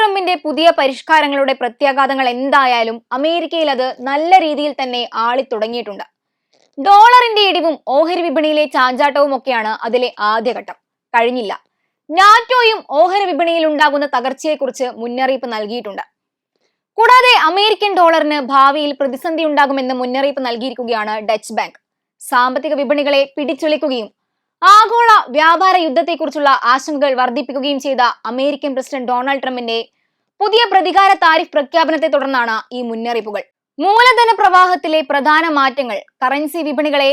ട്രംപിന്റെ പുതിയ പരിഷ്കാരങ്ങളുടെ പ്രത്യാഘാതങ്ങൾ എന്തായാലും അമേരിക്കയിൽ അത് നല്ല രീതിയിൽ തന്നെ ആളിത്തുടങ്ങിയിട്ടുണ്ട്. ഡോളറിന്റെ ഇടിവും ഓഹരി വിപണിയിലെ ചാഞ്ചാട്ടവും ഒക്കെയാണ് അതിലെ ആദ്യഘട്ടം. കഴിഞ്ഞില്ല. നാറ്റോയും ഓഹരി വിപണിയിൽ ഉണ്ടാകുന്ന തകർച്ചയെക്കുറിച്ച് മുന്നറിയിപ്പ് നൽകിയിട്ടുണ്ട്. കൂടാതെ അമേരിക്കൻ ഡോളറിന് ഭാവിയിൽ പ്രതിസന്ധി ഉണ്ടാകുമെന്ന് മുന്നറിയിപ്പ് നൽകിയിരിക്കുകയാണ് ഡച്ച് ബാങ്ക്. സാമ്പത്തിക വിപണികളെ പിടിച്ചുലയ്ക്കുകയും ആഗോള വ്യാപാര യുദ്ധത്തെക്കുറിച്ചുള്ള ആശങ്കകൾ വർദ്ധിപ്പിക്കുകയും ചെയ്ത അമേരിക്കൻ പ്രസിഡന്റ് ഡൊണാൾഡ് ട്രംപിന്റെ പുതിയ പ്രതികാര താരിഫ് പ്രഖ്യാപനത്തെ തുടർന്നാണ് ഈ മുന്നറിയിപ്പുകൾ. മൂലധന പ്രവാഹത്തിലെ പ്രധാന മാറ്റങ്ങൾ കറൻസി വിപണികളെ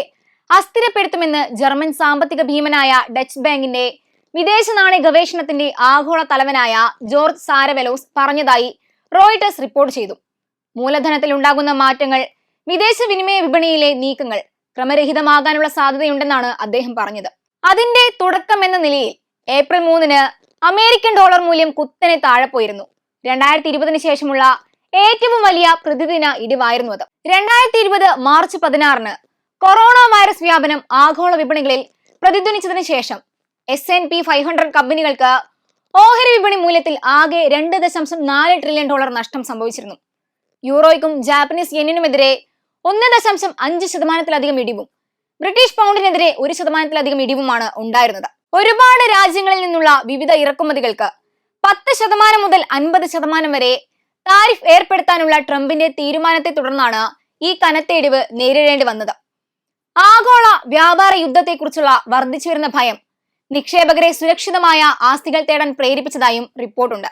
അസ്ഥിരപ്പെടുത്തുമെന്ന് ജർമ്മൻ സാമ്പത്തിക ഭീമനായ ഡച്ച് ബാങ്കിന്റെ വിദേശ നാണയ ഗവേഷണത്തിന്റെ ആഗോള തലവനായ ജോർജ് സാരവെലോസ് പറഞ്ഞതായി റോയിട്ടേഴ്സ് റിപ്പോർട്ട് ചെയ്തു. മൂലധനത്തിൽ ഉണ്ടാകുന്ന മാറ്റങ്ങൾ വിദേശ വിനിമയ വിപണിയിലെ നീക്കങ്ങൾ ക്രമരഹിതമാകാനുള്ള സാധ്യതയുണ്ടെന്നാണ് അദ്ദേഹം പറഞ്ഞത്. അതിന്റെ തുടക്കം എന്ന നിലയിൽ ഏപ്രിൽ മൂന്നിന് അമേരിക്കൻ ഡോളർ മൂല്യം കുത്തനെ താഴെ പോയിരുന്നു രണ്ടായിരത്തി ഇരുപതിന് ശേഷമുള്ള ഏറ്റവും വലിയ പ്രതിദിന ഇടിവായിരുന്നു അത്. രണ്ടായിരത്തി ഇരുപത് മാർച്ച് പതിനാറിന് കൊറോണ വൈറസ് വ്യാപനം ആഗോള വിപണികളിൽ പ്രതിധ്വനിച്ചതിന് ശേഷം S and P five hundred കമ്പനികൾക്ക് ഓഹരി വിപണി മൂല്യത്തിൽ ആകെ രണ്ട് ദശാംശം നാല് ട്രില്യൺ ഡോളർ നഷ്ടം സംഭവിച്ചിരുന്നു. യൂറോയ്ക്കും ജാപ്പനീസ് യെന്നിനുമെതിരെ ഒന്ന് ദശാംശം അഞ്ച് ശതമാനത്തിലധികം ഇടിവും ബ്രിട്ടീഷ് പൗണ്ടിനെതിരെ ഒരു ശതമാനത്തിലധികം ഇടിവുമാണ് ഉണ്ടായിരുന്നത്. ഒരുപാട് രാജ്യങ്ങളിൽ നിന്നുള്ള വിവിധ ഇറക്കുമതികൾക്ക് പത്ത് ശതമാനം മുതൽ അൻപത് ശതമാനം വരെ താരിഫ് ഏർപ്പെടുത്താനുള്ള ട്രംപിന്റെ തീരുമാനത്തെ തുടർന്നാണ് ഈ കനത്ത ഇടിവ് നേരിടേണ്ടി വന്നത്. ആഗോള വ്യാപാര യുദ്ധത്തെക്കുറിച്ചുള്ള വർദ്ധിച്ചുവരുന്ന ഭയം നിക്ഷേപകരെ സുരക്ഷിതമായ ആസ്തികൾ തേടാൻ പ്രേരിപ്പിച്ചതായും റിപ്പോർട്ടുണ്ട്.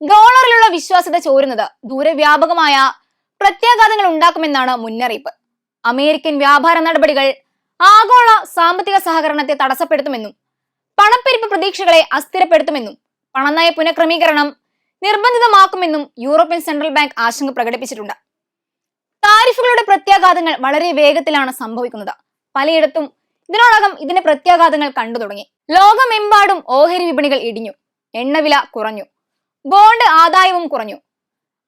ഡോളറിലുള്ള വിശ്വാസ്യത ചോരുന്നത് ദൂരവ്യാപകമായ പ്രത്യാഘാതങ്ങൾ ഉണ്ടാക്കുമെന്നാണ് മുന്നറിയിപ്പ്. അമേരിക്കൻ വ്യാപാര നടപടികൾ ആഗോള സാമ്പത്തിക സഹകരണത്തെ തടസ്സപ്പെടുത്തുമെന്നും പണപ്പെരുപ്പ് പ്രതീക്ഷകളെ അസ്ഥിരപ്പെടുത്തുമെന്നും പണനയ പുനഃക്രമീകരണം നിർബന്ധിതമാക്കുമെന്നും യൂറോപ്യൻ സെൻട്രൽ ബാങ്ക് ആശങ്ക പ്രകടിപ്പിച്ചിട്ടുണ്ട്. താരിഫുകളുടെ പ്രത്യാഘാതങ്ങൾ വളരെ വേഗത്തിലാണ് സംഭവിക്കുന്നത്. പലയിടത്തും ഇതിനോടകം ഇതിന്റെ പ്രത്യാഘാതങ്ങൾ കണ്ടു തുടങ്ങി. ലോകമെമ്പാടും ഓഹരി വിപണികൾ ഇടിഞ്ഞു. എണ്ണവില കുറഞ്ഞു. ബോണ്ട് ആദായവും കുറഞ്ഞു.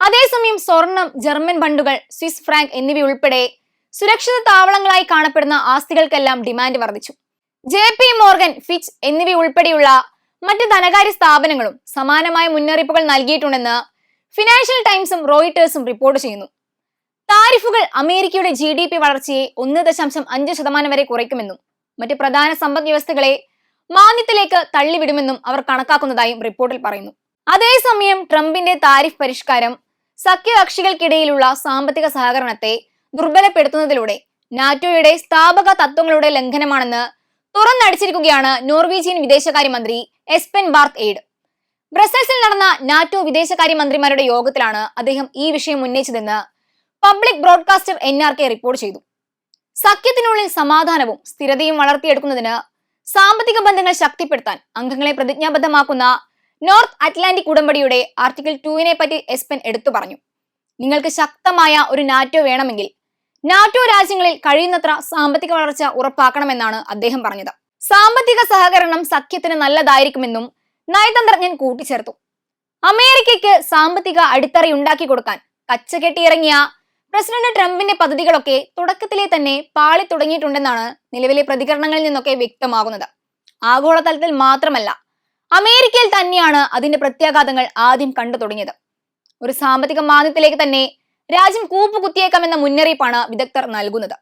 അതേസമയം സ്വർണം ജർമ്മൻ ബണ്ടുകൾ സ്വിസ് ഫ്രാങ്ക് എന്നിവയുൾപ്പെടെ സുരക്ഷിത താവളങ്ങളായി കാണപ്പെടുന്ന ആസ്തികൾക്കെല്ലാം ഡിമാൻഡ് വർദ്ധിച്ചു. ജെ പി മോർഗൻ ഫിച്ച് എന്നിവയുൾപ്പെടെയുള്ള മറ്റ് ധനകാര്യ സ്ഥാപനങ്ങളും സമാനമായ മുന്നറിയിപ്പുകൾ നൽകിയിട്ടുണ്ടെന്ന് ഫിനാൻഷ്യൽ ടൈംസും റോയിട്ടേഴ്സും റിപ്പോർട്ട് ചെയ്യുന്നു. താരിഫുകൾ അമേരിക്കയുടെ ജി ഡി പി വളർച്ചയെ ഒന്ന് ദശാംശം അഞ്ച് ശതമാനം വരെ കുറയ്ക്കുമെന്നും മറ്റ് പ്രധാന സമ്പദ് വ്യവസ്ഥകളെ മാന്ദ്യത്തിലേക്ക് തള്ളിവിടുമെന്നും അവർ കണക്കാക്കുന്നതായും റിപ്പോർട്ടിൽ പറയുന്നു. അതേസമയം ട്രംപിന്റെ താരിഫ് പരിഷ്കാരം സഖ്യകക്ഷികൾക്കിടയിലുള്ള സാമ്പത്തിക സഹകരണത്തെ ദുർബലപ്പെടുത്തുന്നതിലൂടെ നാറ്റോയുടെ സ്ഥാപക തത്വങ്ങളുടെ ലംഘനമാണെന്ന് തുറന്നടിച്ചിരിക്കുകയാണ് നോർവീജിയൻ വിദേശകാര്യമന്ത്രി എസ്പെൻ ബാർത്ത് എയ്ഡ്. ബ്രസൽസിൽ നടന്ന നാറ്റോ വിദേശകാര്യമന്ത്രിമാരുടെ യോഗത്തിലാണ് അദ്ദേഹം ഈ വിഷയം ഉന്നയിച്ചതെന്ന് public broadcaster N R K report ചെയ്തു. സഖ്യത്തിനുള്ളിൽ സമാധാനവും സ്ഥിരതയും വളർത്തിയെടുക്കുന്നതിന് സാമ്പത്തിക ബന്ധങ്ങൾ ശക്തിപ്പെടുത്താൻ അംഗങ്ങളെ പ്രതിജ്ഞാബദ്ധമാക്കുന്ന നോർത്ത് അറ്റ്ലാന്റിക് ഉടമ്പടിയുടെ ആർട്ടിക്കിൾ ടുവിനെ പറ്റി എസ്പെൻ എടുത്തു പറഞ്ഞു. നിങ്ങൾക്ക് ശക്തമായ ഒരു നാറ്റോ വേണമെങ്കിൽ നാറ്റോ രാജ്യങ്ങളിൽ കഴിയുന്നത്ര സാമ്പത്തിക വളർച്ച ഉറപ്പാക്കണമെന്നാണ് അദ്ദേഹം പറഞ്ഞത്. സാമ്പത്തിക സഹകരണം സഖ്യത്തിന് നല്ലതായിരിക്കുമെന്നും നയതന്ത്രജ്ഞൻ കൂട്ടിച്ചേർത്തു. അമേരിക്കയ്ക്ക് സാമ്പത്തിക അടിത്തറയുണ്ടാക്കി കൊടുക്കാൻ കച്ചകെട്ടിയിറങ്ങിയ പ്രസിഡന്റ് ട്രംപിന്റെ പദ്ധതികളൊക്കെ തുടക്കത്തിലെ തന്നെ പാളി തുടങ്ങിയിട്ടുണ്ടെന്നാണ് നിലവിലെ പ്രതികരണങ്ങളിൽ നിന്നൊക്കെ വ്യക്തമാകുന്നത്. ആഗോളതലത്തിൽ മാത്രമല്ല അമേരിക്കയിൽ തന്നെയാണ് അതിന്റെ പ്രത്യാഘാതങ്ങൾ ആദ്യം കണ്ടു തുടങ്ങിയത്. ഒരു സാമ്പത്തിക മാന്ദ്യത്തിലേക്ക് തന്നെ രാജ്യം കൂപ്പുകുത്തിയേക്കാമെന്ന മുന്നറിയിപ്പാണ് വിദഗ്ധർ നൽകുന്നത്.